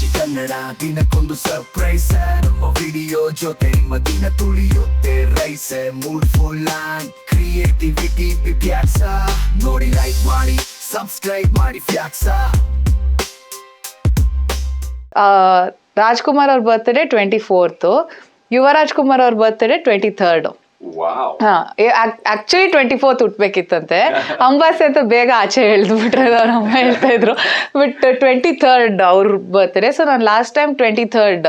ಮಿರ್ಚಿ ಕನ್ನಡ, ದಿನಕ್ಕೊಂದು ಸರ್ಪ್ರೈಸ್ ನಮ್ಮ ವಿಡಿಯೋ ಜೊತೆ ನಿಮ್ಮ ದಿನ ತುಳಿಯುತ್ತೆ rise mood full creativity facts ನೋಡಿ ಲೈಕ್ ಮಾಡಿ ಸಬ್ಸ್ಕ್ರೈಬ್ ಮಾಡಿ ಫ್ಯಾಕ್ಸ ರಾಜ್ಕುಮಾರ್ ಅವ್ರ birthday twenty fourth Yuvaraj Kumar ಅವ್ರ birthday twenty third actually twenty fourth ಹುಟ್ಟಬೇಕಿತ್ತಂತೆ ಅಂಬಾಸೆ ಅಂತ ಬೇಗ ಆಚೆ ಎಳ್ದ್ಬಿಟ್ರೆ ಅವ್ರ ಅಮ್ಮ ಹೇಳ್ತಾ ಇದ್ರು. ಬಟ್ ಟ್ವೆಂಟಿ ಥರ್ಡ್ ಅವ್ರ ಬರ್ತಾರೆ ಸೊ ನಾನು ಲಾಸ್ಟ್ ಟೈಮ್ ಟ್ವೆಂಟಿ ಥರ್ಡ್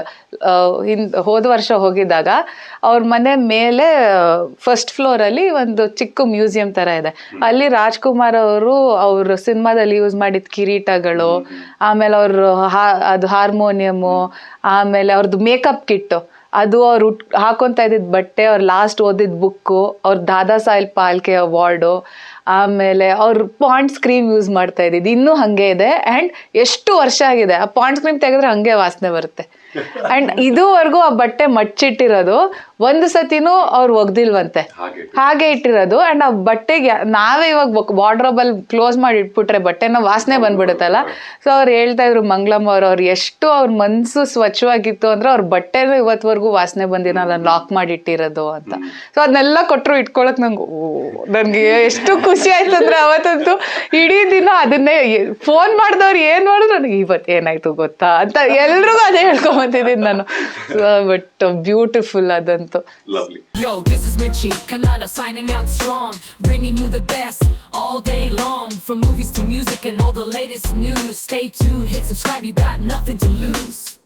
ಹಿಂದ್ ಹೋದ ವರ್ಷ ಹೋಗಿದ್ದಾಗ ಅವ್ರ ಮನೆ ಮೇಲೆ ಫಸ್ಟ್ ಫ್ಲೋರ್ ಅಲ್ಲಿ ಒಂದು ಚಿಕ್ಕ ಮ್ಯೂಸಿಯಂ ತರ ಇದೆ. ಅಲ್ಲಿ ರಾಜ್ಕುಮಾರ್ ಅವರು ಅವ್ರ ಸಿನಿಮಾದಲ್ಲಿ ಯೂಸ್ ಮಾಡಿದ ಕಿರೀಟಗಳು ಆಮೇಲೆ ಅವ್ರ ಹಾ ಅದು ಹಾರ್ಮೋನಿಯಮು ಆಮೇಲೆ ಅವ್ರದ್ದು ಮೇಕಪ್ ಕಿಟ್ಟು ಅದು ಅವ್ರು ಉಟ್ ಹಾಕೊಂತ ಇದ್ದಿದ್ದ ಬಟ್ಟೆ, ಅವ್ರು ಲಾಸ್ಟ್ ಓದಿದ ಬುಕ್ಕು ಅವ್ರ ದಾದಾ ಸಾಹೇಬ್ ಪಾಲ್ಕೆ ಅವಾರ್ಡು ಆಮೇಲೆ ಅವ್ರು ಪಾಂಡ್ಸ್ ಕ್ರೀಮ್ ಯೂಸ್ ಮಾಡ್ತಾ ಇದ್ದಿದ್ದು ಇನ್ನೂ ಹಂಗೆ ಇದೆ. ಆ್ಯಂಡ್ ಎಷ್ಟು ವರ್ಷ ಆಗಿದೆ. ಆ ಪಾಂಡ್ ಸ್ಕ್ರೀಮ್ ತೆಗೆದ್ರೆ ಹಂಗೆ ವಾಸನೆ ಬರುತ್ತೆ. ಆ್ಯಂಡ್ ಇದುವರೆಗೂ ಆ ಬಟ್ಟೆ ಮಚ್ಚಿಟ್ಟಿರೋದು ಒಂದು ಸತಿನೂ ಅವ್ರು ಒಗ್ದಿಲ್ವಂತೆ. ಹಾಗೆ ಇಟ್ಟಿರೋದು. ಅಂಡ್ ಆ ಬಟ್ಟೆಗೆ ನಾವೇ ಇವಾಗ ಬಾರ್ಡ್ರಬಲ್ ಕ್ಲೋಸ್ ಮಾಡಿ ಇಟ್ಬಿಟ್ರೆ ಬಟ್ಟೆನ ವಾಸನೆ ಬಂದ್ಬಿಡುತ್ತಲ್ಲ. ಸೊ ಅವ್ರು ಹೇಳ್ತಾ ಇದ್ರು ಮಂಗಳಮ್ಮ ಅವ್ರು ಅವ್ರು ಎಷ್ಟು ಅವ್ರ ಮನ್ಸು ಸ್ವಚ್ಛವಾಗಿತ್ತು ಅಂದ್ರೆ ಅವ್ರ ಬಟ್ಟೆನೂ ಇವತ್ವರೆಗೂ ವಾಸನೆ ಬಂದಿನ ನಾನು ಲಾಕ್ ಮಾಡಿ ಇಟ್ಟಿರೋದು ಅಂತ ಸೊ ಅದನ್ನೆಲ್ಲ ಕೊಟ್ಟರು ಇಟ್ಕೊಳಕ್ ನಂಗೆ ನನಗೆ ಎಷ್ಟು ಖುಷಿ ಆಯ್ತು ಅಂದ್ರೆ ಅವತ್ತಂತೂ ಇಡೀ ದಿನ ಅದನ್ನೇ ಫೋನ್ ಮಾಡಿದವ್ರು ಏನ್ ಮಾಡಿದ್ರು ನನಗೆ ಇವತ್ತು ಏನಾಯ್ತು ಗೊತ್ತಾ ಅಂತ ಎಲ್ರಿಗೂ ಅದೇ ಹೇಳ್ಕೊಂಬಂತಿದ್ದೀನಿ ನಾನು ಬಟ್ ಬ್ಯೂಟಿಫುಲ್ ಅದಂತೂ lovely Yo, this is Richie Canada signing out strong, bringing you the best all day long. From movies to music and all the latest news. Stay tuned, hit subscribe, you got nothing to lose.